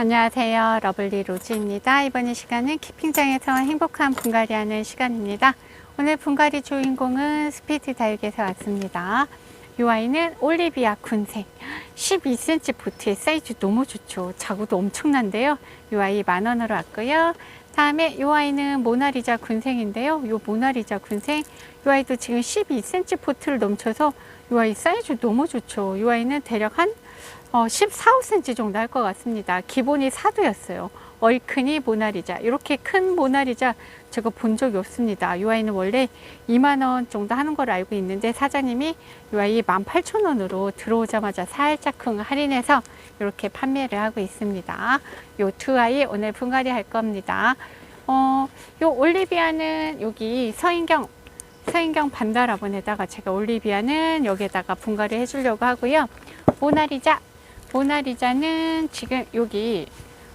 안녕하세요. 러블리 로즈입니다. 이번 이 시간은 키핑장에서 행복한 분갈이 하는 시간입니다. 오늘 분갈이 주인공은 스피드 다육에서 왔습니다. 이 아이는 올리비아 군생 12cm 보트의 사이즈 너무 좋죠. 자구도 엄청난데요. 이 아이 만 원으로 왔고요. 다음에 이 아이는 모나리자 군생인데요. 이 모나리자 군생 이 아이도 지금 12cm 포트를 넘쳐서 이 아이 사이즈 너무 좋죠. 이 아이는 대략 한 어, 14, 5cm 정도 할 것 같습니다. 기본이 사두였어요. 얼큰이 모나리자. 이렇게 큰 모나리자 제가 본 적이 없습니다. 이 아이는 원래 2만원 정도 하는 걸 알고 있는데 사장님이 이 아이 18,000원으로 들어오자마자 살짝 할인해서 이렇게 판매를 하고 있습니다. 요두 아이 오늘 분갈이 할 겁니다. 어, 요 올리비아는 여기 서인경 서인경 반다라본에다가 제가 올리비아는 여기에다가 분갈이 해주려고 하고요. 모나리자 모나리자는 지금 여기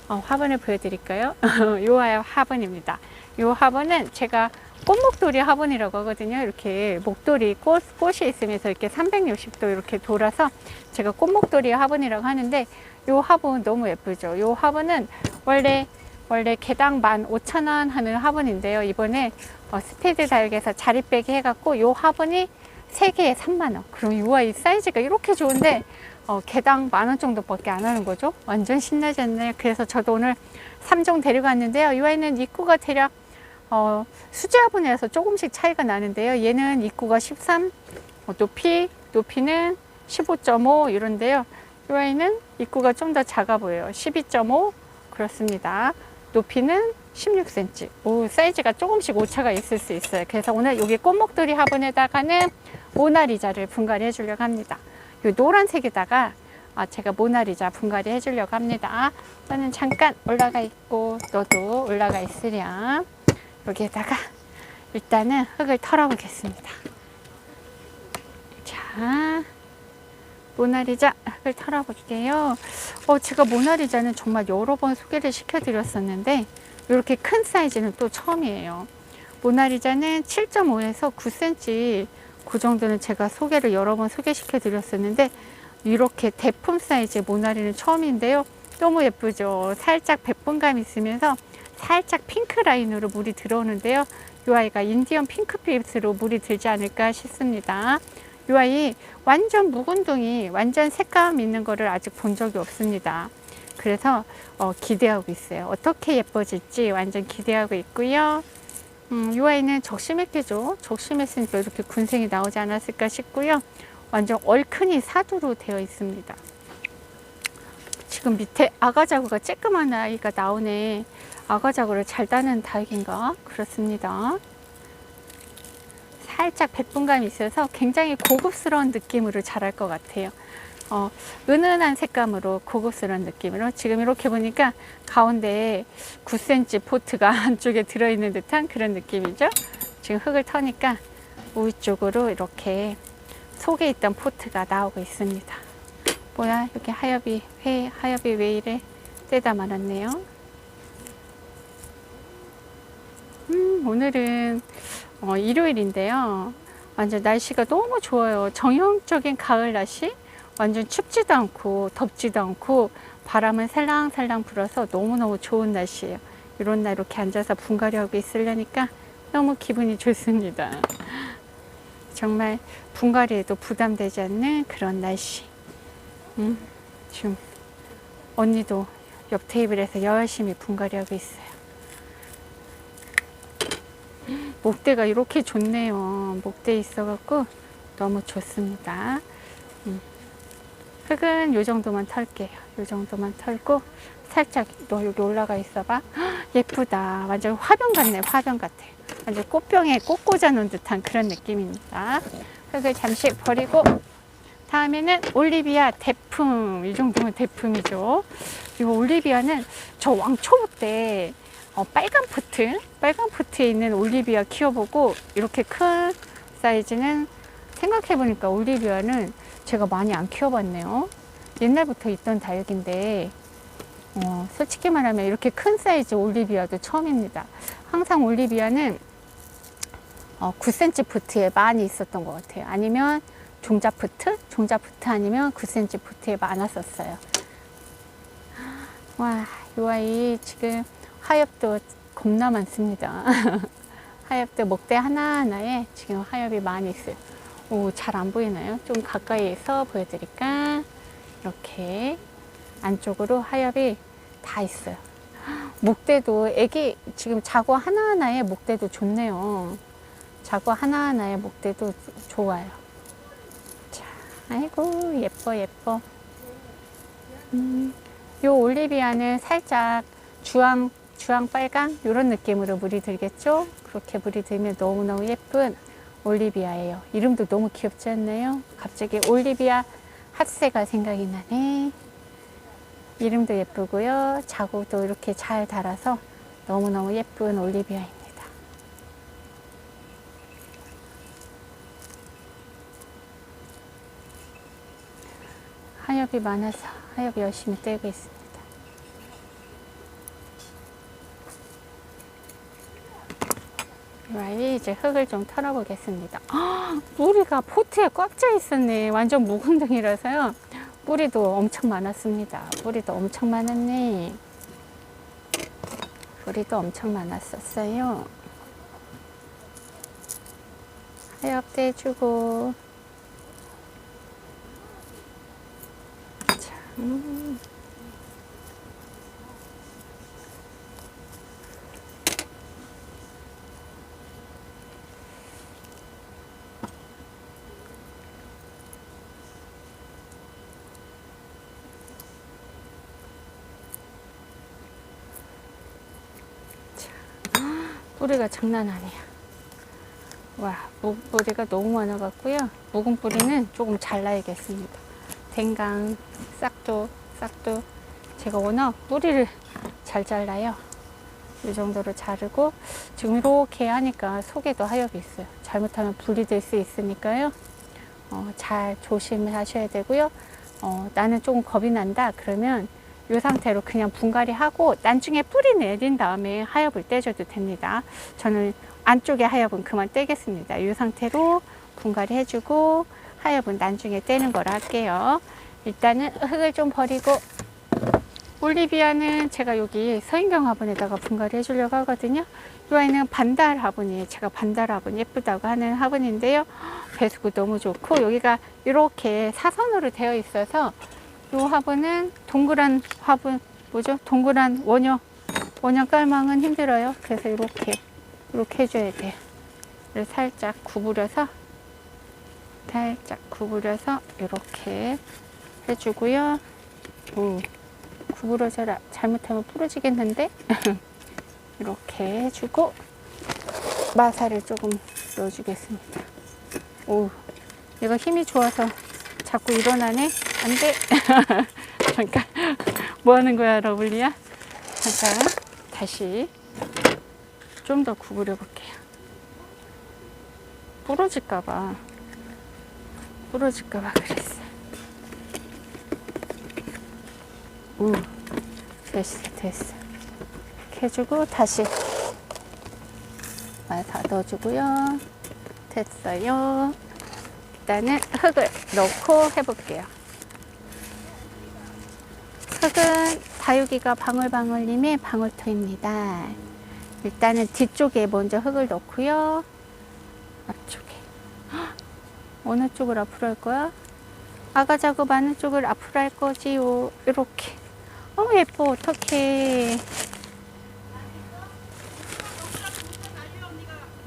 어, 화분을 보여드릴까요? 요 화분입니다. 요 화분은 제가 꽃목도리 화분이라고 하거든요. 이렇게 목도리 꽃, 꽃이 있으면서 이렇게 360도 이렇게 돌아서 제가 꽃목도리 화분이라고 하는데 요 화분 너무 예쁘죠. 요 화분은 원래 원래 개당 15,000원 하는 화분인데요. 이번에 어, 스피드 다육에서 자리 빼기 해갖고 요 화분이 3개에 3만원. 그럼 요 아이 사이즈가 이렇게 좋은데 어, 개당 만 원 정도밖에 안 하는 거죠. 완전 신나지 않나요? 그래서 저도 오늘 3종 데려갔는데요. 이 아이는 입구가 대략 어, 수제화분이라서 조금씩 차이가 나는데요. 얘는 입구가 13, 어, 높이, 높이는 15.5 이런데요. 이 아이는 입구가 좀 더 작아 보여요. 12.5 그렇습니다. 높이는 16cm. 오, 사이즈가 조금씩 오차가 있을 수 있어요. 그래서 오늘 여기 꽃목도리 화분에다가는 모나리자를 분갈이 해주려고 합니다. 이 노란색에다가 아, 제가 모나리자 분갈이 해주려고 합니다. 저는 잠깐 올라가 있고 너도 올라가 있으렴. 여기에다가 일단은 흙을 털어보겠습니다. 자, 모나리자 흙을 털어볼게요. 어, 제가 모나리자는 정말 여러 번 소개를 시켜드렸었는데 이렇게 큰 사이즈는 또 처음이에요. 모나리자는 7.5에서 9cm 그 정도는 제가 소개를 여러 번 소개시켜 드렸었는데 이렇게 대품 사이즈의 모나리는 처음인데요. 너무 예쁘죠. 살짝 백분감 있으면서 살짝 핑크 라인으로 물이 들어오는데요. 이 아이가 인디언 핑크빛으로 물이 들지 않을까 싶습니다. 이 아이 완전 묵은둥이 완전 색감 있는 거를 아직 본 적이 없습니다. 그래서 어, 기대하고 있어요. 어떻게 예뻐질지 완전 기대하고 있고요. 음, 이 아이는 적심했겠죠. 적심했으니까 이렇게 군생이 나오지 않았을까 싶고요. 완전 얼큰이 사두로 되어 있습니다. 지금 밑에 아가자구가 쬐끄만 아이가 나오네. 아가자구를 잘 따는 다육인가? 그렇습니다. 살짝 백분감이 있어서 굉장히 고급스러운 느낌으로 자랄 것 같아요. 어, 은은한 색감으로 고급스러운 느낌으로 지금 이렇게 보니까 가운데에 9cm 포트가 안쪽에 들어있는 듯한 그런 느낌이죠. 지금 흙을 터니까 우쪽으로 이렇게 속에 있던 포트가 나오고 있습니다. 뭐야 여기 하엽이 회 하엽이 왜 이래 떼다 말았네요. 음, 오늘은 어, 일요일인데요. 완전 날씨가 너무 좋아요. 정형적인 가을 날씨. 완전 춥지도 않고 덥지도 않고 바람은 살랑살랑 불어서 너무너무 좋은 날씨예요. 이런 날 이렇게 앉아서 분갈이 하고 있으려니까 너무 기분이 좋습니다. 정말 분갈이에도 부담되지 않는 그런 날씨. 음, 지금 언니도 옆 테이블에서 열심히 분갈이 하고 있어요. 목대가 이렇게 좋네요. 목대 있어갖고 너무 좋습니다. 음. 흙은 요 정도만 털게요. 요 정도만 털고 살짝 너 여기 올라가 있어봐. 예쁘다. 완전 화병 같네. 화병 같아. 완전 꽃병에 꽃 꽂아 놓은 듯한 그런 느낌입니다. 흙을 잠시 버리고 다음에는 올리비아 대품. 이 정도면 대품이죠. 이 올리비아는 저 왕초보 때 어, 빨간 포트, 빨간 포트에 있는 올리비아 키워보고 이렇게 큰 사이즈는 생각해보니까 올리비아는 제가 많이 안 키워봤네요. 옛날부터 있던 다육인데 어, 솔직히 말하면 이렇게 큰 사이즈 올리비아도 처음입니다. 항상 올리비아는 어, 9cm 푸트에 많이 있었던 것 같아요. 아니면 종자 푸트? 종자 푸트 아니면 9cm 푸트에 많았었어요. 와, 이 아이 지금 하엽도 겁나 많습니다. 하엽도 목대 하나하나에 지금 하엽이 많이 있어요. 오, 잘 안 보이나요? 좀 가까이에서 보여드릴까? 이렇게 안쪽으로 하엽이 다 있어요. 목대도 애기 지금 자고 하나하나에 목대도 좋네요. 자고 하나하나에 목대도 좋아요. 자, 아이고 예뻐 예뻐. 음, 요 올리비아는 살짝 주황 주황 빨강 이런 느낌으로 물이 들겠죠? 그렇게 물이 들면 너무너무 예쁜 올리비아예요. 이름도 너무 귀엽지 않나요? 갑자기 올리비아 핫세가 생각이 나네. 이름도 예쁘고요. 자국도 이렇게 잘 달아서 너무너무 예쁜 올리비아입니다. 하엽이 많아서 하엽 열심히 떼고 있습니다. 이 이제 흙을 좀 털어보겠습니다. 아, 뿌리가 포트에 꽉 차 있었네. 완전 묵은등이라서요. 뿌리도 엄청 많았습니다. 뿌리도 엄청 많았네. 뿌리도 엄청 많았었어요. 하엽 떼주고. 자, 뿌리가 장난 아니야. 와, 묵 뿌리가 너무 많아갖고요. 묵은 뿌리는 조금 잘라야겠습니다. 댕강, 싹도, 싹도. 제가 워낙 뿌리를 잘 잘라요. 이 정도로 자르고 지금 이렇게 하니까 속에도 하엽이 있어요. 잘못하면 분리 될 수 있으니까요. 어, 잘 조심하셔야 되고요. 어, 나는 조금 겁이 난다. 그러면 이 상태로 그냥 분갈이 하고 나중에 뿌리 내린 다음에 하엽을 떼줘도 됩니다. 저는 안쪽에 하엽은 그만 떼겠습니다. 이 상태로 분갈이 해주고 하엽은 나중에 떼는 거로 할게요. 일단은 흙을 좀 버리고 올리비아는 제가 여기 서인경 화분에다가 분갈이 해주려고 하거든요. 이 아이는 반달 화분이에요. 제가 반달 화분 예쁘다고 하는 화분인데요. 배수구 너무 좋고 여기가 이렇게 사선으로 되어 있어서 이 화분은 동그란 화분 뭐죠? 동그란 원형 원형 깔망은 힘들어요. 그래서 이렇게 이렇게 해줘야 돼요. 를 살짝 구부려서 살짝 구부려서 이렇게 해주고요. 오, 구부러져라. 잘못하면 부러지겠는데? 이렇게 해주고 마사를 조금 넣어주겠습니다. 오, 얘가 힘이 좋아서 자꾸 일어나네? 안 돼. 잠깐. 뭐 하는 거야, 러블리야? 잠깐. 다시. 좀 더 구부려 볼게요. 부러질까봐. 부러질까봐 그랬어. 우. 됐어, 됐어. 이렇게 해주고, 다시. 다 넣어주고요. 됐어요. 일단은 흙을 넣고 해볼게요. 흙은 다육이가 방울방울님의 방울토입니다. 일단은 뒤쪽에 먼저 흙을 넣고요. 앞쪽에. 어느 쪽을 앞으로 할 거야? 아가 작업 하는 쪽을 앞으로 할 거지요. 이렇게. 어, 예뻐. 어떡해.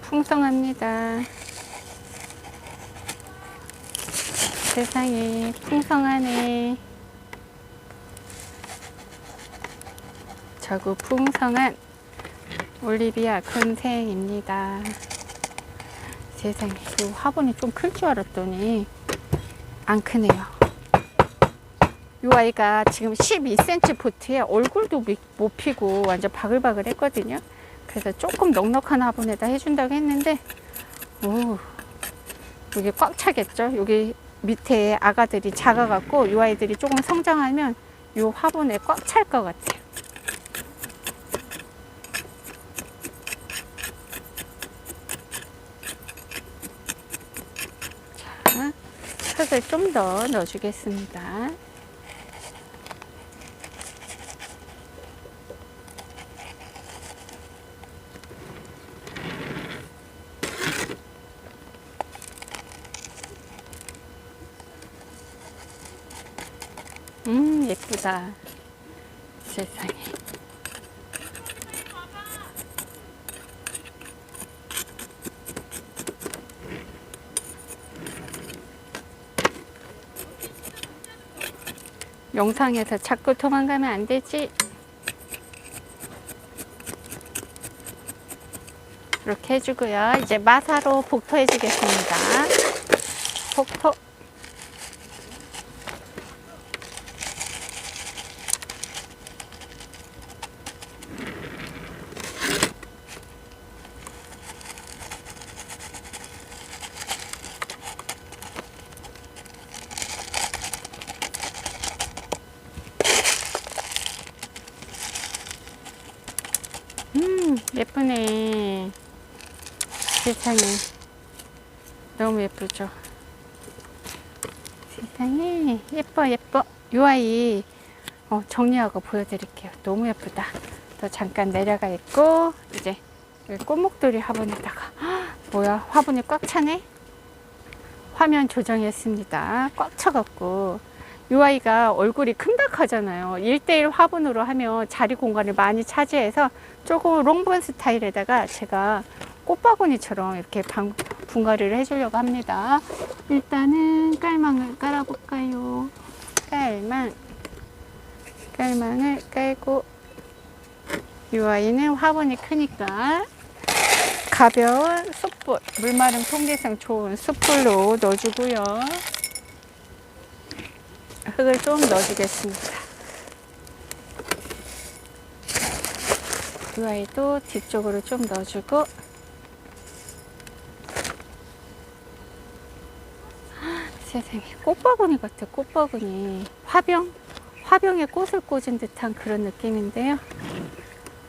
풍성합니다. 세상에 풍성하네. 저구 풍성한 올리비아 근생입니다. 세상에 이 화분이 좀 클 줄 알았더니 안 크네요. 이 아이가 지금 12cm 포트에 얼굴도 못 피고 완전 바글바글 했거든요. 그래서 조금 넉넉한 화분에다 해준다고 했는데 오 여기 꽉 차겠죠? 여기 밑에 아가들이 작아갖고 이 아이들이 조금 성장하면 이 화분에 꽉 찰 것 같아요. 흙을 좀 더 넣어주겠습니다. 음 예쁘다 세상에 영상에서 자꾸 도망가면 안 되지. 이렇게 해주고요. 이제 마사로 복토해 주겠습니다. 복토. 음, 예쁘네. 세상에. 너무 예쁘죠? 세상에. 예뻐, 예뻐. 요 아이, 어, 정리하고 보여드릴게요. 너무 예쁘다. 또 잠깐 내려가 있고, 이제, 꽃목도리 화분에다가. 헉, 뭐야, 화분이 꽉 차네? 화면 조정했습니다. 꽉 차갖고. 이 아이가 얼굴이 큼닥하잖아요. 1대1 화분으로 하면 자리 공간을 많이 차지해서 조금 롱본 스타일에다가 제가 꽃바구니처럼 이렇게 방, 분갈이를 해주려고 합니다. 일단은 깔망을 깔아볼까요? 깔망. 깔망을 깔고 이 아이는 화분이 크니까 가벼운 숯불, 물마름 통기성 좋은 숯불로 넣어주고요. 흙을 좀 넣어주겠습니다. 이 아이도 뒤쪽으로 좀 넣어주고. 세상에 꽃바구니 같아 꽃바구니. 화병? 화병에 꽃을 꽂은 듯한 그런 느낌인데요.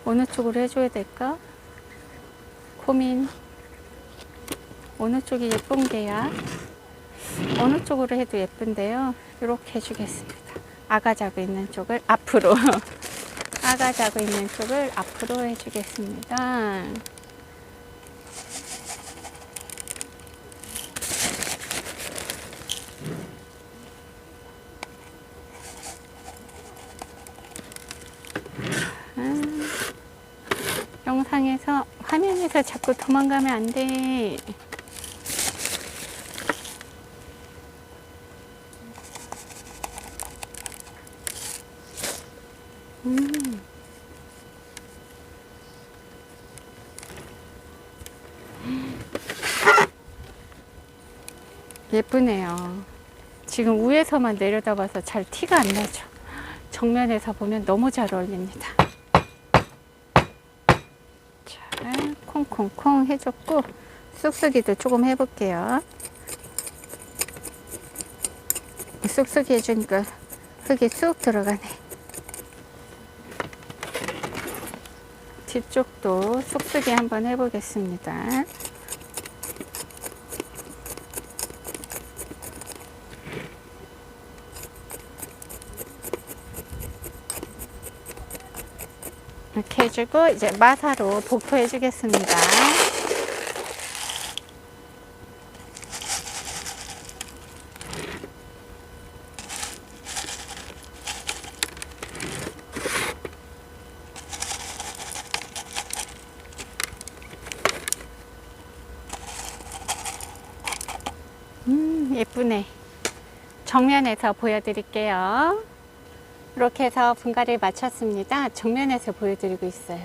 어느 쪽으로 해줘야 될까? 고민. 어느 쪽이 예쁜 게야? 어느 쪽으로 해도 예쁜데요 이렇게 해주겠습니다. 아가 자고 있는 쪽을 앞으로. 아가 자고 있는 쪽을 앞으로 해주겠습니다. 음, 영상에서 화면에서 자꾸 도망가면 안 돼. 예쁘네요. 지금 위에서만 내려다봐서 잘 티가 안 나죠. 정면에서 보면 너무 잘 어울립니다. 자, 콩콩콩 해줬고 쑥쑥이도 조금 해볼게요. 쑥쑥이 해주니까 흙이 쑥 들어가네. 뒤쪽도 쑥쑥이 한번 해보겠습니다. 이렇게 해주고 이제 마사로 복토해 주겠습니다. 음, 예쁘네. 정면에서 보여드릴게요. 이렇게 해서 분갈이를 마쳤습니다. 정면에서 보여드리고 있어요.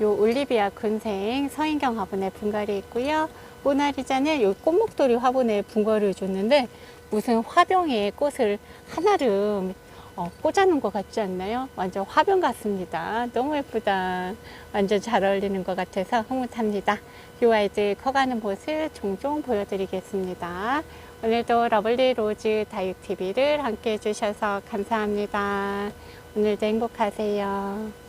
요 올리비아 군생 서인경 화분에 분갈이 있고요. 모나리자는 요 꽃목도리 화분에 분갈이를 줬는데 무슨 화병에 꽃을 하나를 어, 꽂아놓은 것 같지 않나요? 완전 화병 같습니다. 너무 예쁘다. 완전 잘 어울리는 것 같아서 흐뭇합니다. 이 아이들 커가는 모습 종종 보여드리겠습니다. 오늘도 러블리 로즈 다육TV를 함께 해주셔서 감사합니다. 오늘도 행복하세요.